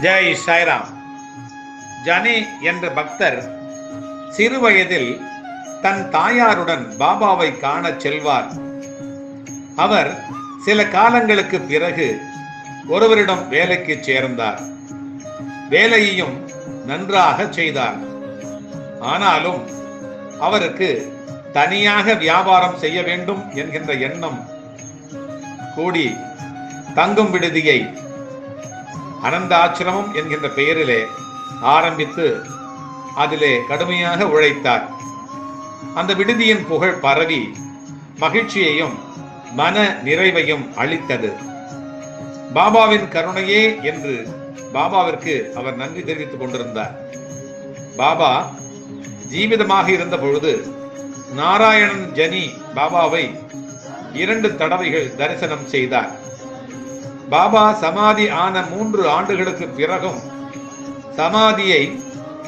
ஜெய் சாய்ராம். ஜனி என்ற பக்தர் சிறுவயதில் தன் தாயாருடன் பாபாவை காணச் செல்வார். அவர் சில காலங்களுக்கு பிறகு ஒருவரிடம் வேலைக்கு சேர்ந்தார். வேலையையும் நன்றாக செய்தார். ஆனாலும் அவருக்கு தனியாக வியாபாரம் செய்ய வேண்டும் என்கின்ற எண்ணம் கூடி தங்கும் விடுதியை அனந்த ஆச்சிரமம் என்கின்ற பெயரிலே ஆரம்பித்து அதிலே கடுமையாக உழைத்தார். அந்த விடுதியின் புகழ் பரவி மகிழ்ச்சியையும் மன நிறைவையும் அளித்தது. பாபாவின் கருணையே என்று பாபாவிற்கு அவர் நன்றி தெரிவித்துக் கொண்டிருந்தார். பாபா ஜீவிதமாக இருந்த பொழுது நாராயணன் ஜனி பாபாவை இரண்டு தடவைகள் தரிசனம் செய்தார். பாபா சமாதி ஆன மூன்று ஆண்டுகளுக்கு பிறகும் சமாதியை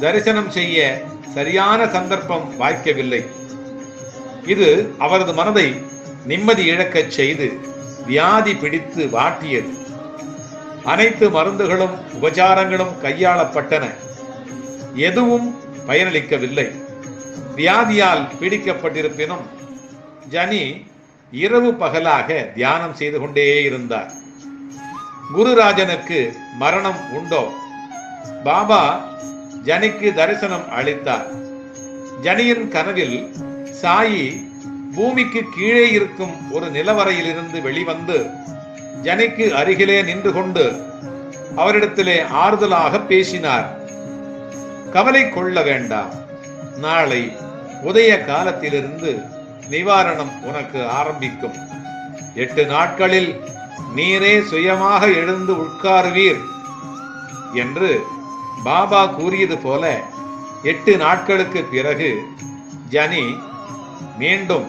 தரிசனம் செய்ய சரியான சந்தர்ப்பம் வாய்க்கவில்லை. இது அவரது மனதை நிம்மதி இழக்கச் செய்து வியாதி பிடித்து வாட்டியது. அனைத்து மருந்துகளும் உபச்சாரங்களும் கையாளப்பட்டன. எதுவும் பயனளிக்கவில்லை. வியாதியால் பீடிக்கப்பட்டிருப்பினும் ஜனி இரவு பகலாக தியானம் செய்து கொண்டே இருந்தார். குருராஜனுக்கு மரணம் உண்டோ? பாபா ஜனிக்கு தரிசனம் அளித்தார். ஜனியின் கனவில் சாயி பூமிக்கு கீழே இருக்கும் ஒரு நிலவரையிலிருந்து வெளிவந்து ஜனிக்கு அருகிலே நின்று கொண்டு அவரிடத்திலே ஆறுதலாக பேசினார். கவலை கொள்ள வேண்டாம். நாளை உதய காலத்திலிருந்து நிவாரணம் உனக்கு ஆரம்பிக்கும். எட்டு நாட்களில் நீரே சுயமாக எழுந்து உட்காருவீர் என்று பாபா கூறியது போல எட்டு நாட்களுக்கு பிறகு ஜனி மீண்டும்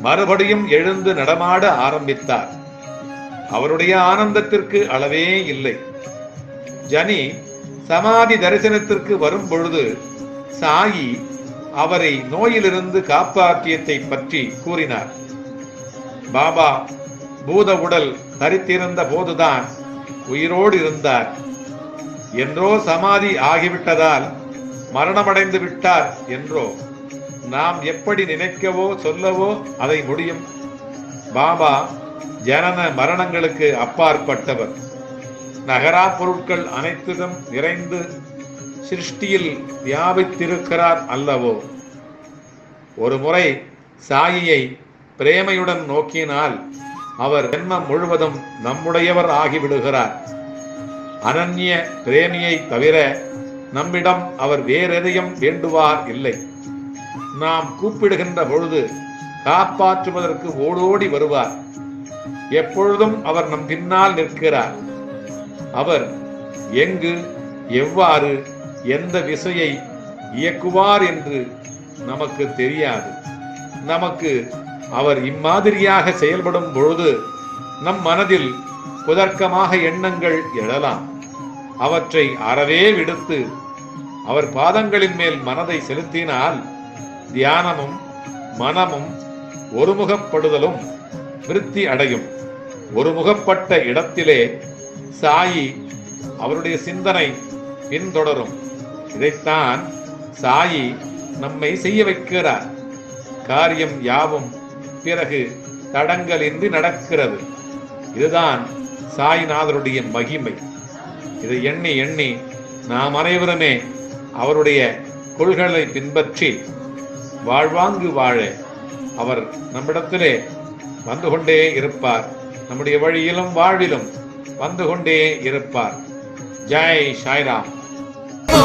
மறுபடியும் எழுந்து நடமாட ஆரம்பித்தார். அவருடைய ஆனந்தத்திற்கு அளவே இல்லை. ஜனி சமாதி தரிசனத்திற்கு வரும் பொழுது சாயி அவரை நோயிலிருந்து காப்பாற்றியத்தை பற்றி கூறினார். பாபா பூத உடல் தரித்திருந்த போதுதான் உயிரோடு இருந்தார் என்றோ சமாதி ஆகிவிட்டதால் மரணமடைந்து விட்டார் என்றோ நாம் எப்படி நினைக்கவோ சொல்லவோ அதை முடியும். பாபா ஜனன மரணங்களுக்கு அப்பாற்பட்டவர். நகரா பொருட்கள் அனைத்திலும் நிறைந்து சிருஷ்டியில் வியாபித்திருக்கிறார் அல்லவோ? ஒரு முறை சாயியை பிரேமையுடன் நோக்கினால் அவர் ஜென்மம் முழுவதும் நம்முடையவர் ஆகிவிடுகிறார். அனன்ய பிரேமியை தவிர நம்மிடம் அவர் வேறெதையும் வேண்டுவார் இல்லை. நாம் கூப்பிடுகின்ற பொழுது காப்பாற்றுவதற்கு ஓடோடி வருவார். எப்பொழுதும் அவர் நம் பின்னால் நிற்கிறார். அவர் எங்கு எவ்வாறு எந்த விசையை இயக்குவார் என்று நமக்கு தெரியாது. நமக்கு அவர் இம்மாதிரியாக செயல்படும் பொழுது நம் மனதில் குதர்க்கமாக எண்ணங்கள் எழலாம். அவற்றை அறவே விடுத்து அவர் பாதங்களின் மேல் மனதை செலுத்தினால் தியானமும் மனமும் ஒருமுகப்படுதலும் விருத்தி அடையும். ஒருமுகப்பட்ட இடத்திலே சாயி அவருடைய சிந்தனை பின்தொடரும். இதைத்தான் சாயி நம்மை செய்ய வைக்கிறார். காரியம் யாவும் பிறகு தடங்கலின்றி நடக்கிறது. இதுதான் சாய்நாதருடைய மகிமை. இதை எண்ணி எண்ணி நாம் அனைவருமே அவருடைய கொள்கைகளை பின்பற்றி வாழ்வாங்கு வாழ அவர் நம்மிடத்திலே வந்து கொண்டே இருப்பார். நம்முடைய வழியிலும் வாழ்விலும் வந்து கொண்டே இருப்பார். ஜெய் சாய்ராம்.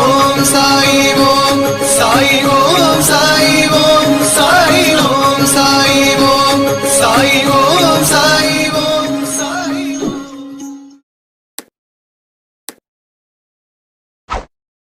ஓம் சாயி ஓம் சாயி ஓம் சாயி ஓம் சாயி ஓம் சாயி ஓம்